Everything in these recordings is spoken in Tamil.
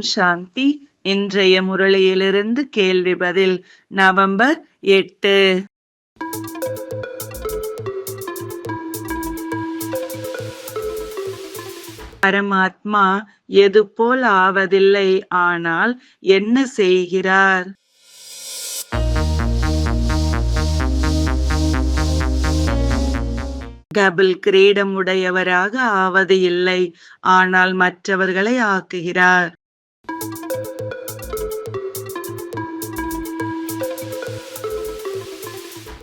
சாந்தி. இன்றைய முரளியிலிருந்து கேள்வி பதில் நவம்பர் எட்டு. பரமாத்மா எது போல் ஆவதில்லை ஆனால் என்ன செய்கிறார்? டபுள் கிரீடம் உடையவராக ஆவது இல்லை ஆனால் மற்றவர்களை ஆக்குகிறார்.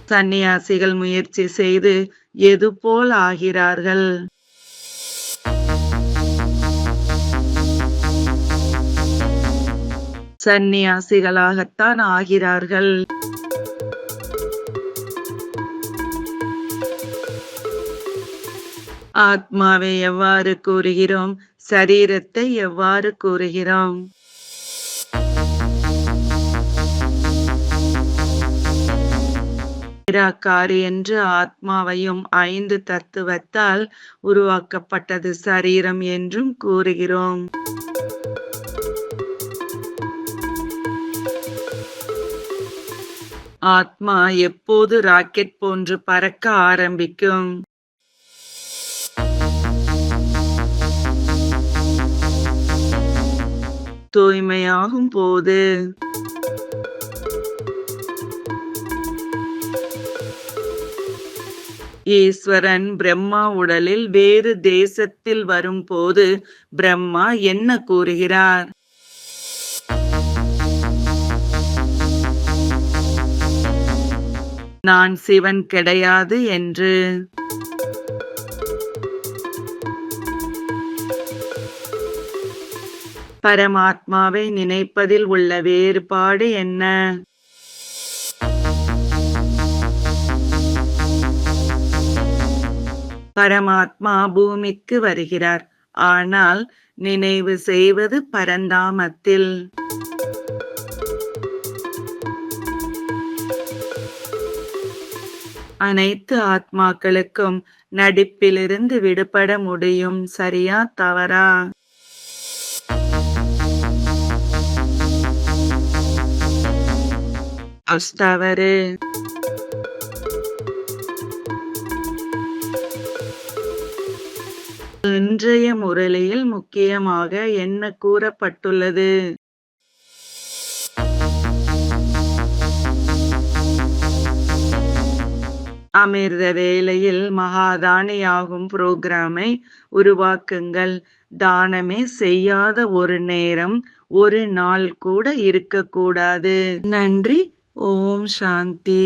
சந்நியாசிகள் முயற்சி செய்து எது போல் ஆகிறார்கள்? சந்நியாசிகளாகத்தான் ஆகிறார்கள். ஆத்மாவை எவ்வாறு கூறுகிறோம்? சரீரத்தை எவ்வாறு கூறுகிறோம்? நிராகாரி என்று ஆத்மாவையும் ஐந்து தத்துவத்தால் உருவாக்கப்பட்டது சரீரம் என்றும் கூறுகிறோம். ஆத்மா எப்போது ராக்கெட் போன்று பறக்க ஆரம்பிக்கும்? தூய்மையாகும் போது ஈஸ்வரன் பிரம்மா உடலில் வேறு தேசத்தில் வரும்போது பிரம்மா என்ன கூறுகிறார்? நான் சிவன் கிடையாது என்று. பரமாத்மாவை நினைப்பதில் உள்ள வேறுபாடு என்ன? பரமாத்மா பூமிக்கு வருகிறார். ஆனால் நினைவு செய்வது பரந்தாமத்தில். அனைத்து ஆத்மாக்களுக்கும் நடிப்பிலிருந்து விடுபட முடியும். சரியா தவறா? தவறு இன்றைய முரளியில் முக்கியமாக என்ன கூறப்பட்டுள்ளது? அமிர்த வேளையில் மகாதானியாகும் புரோகிராமை உருவாக்குங்கள். தானமே செய்யாத ஒரு நேரம் ஒரு நாள் கூட இருக்கக்கூடாது. நன்றி. ஓம் சாந்தி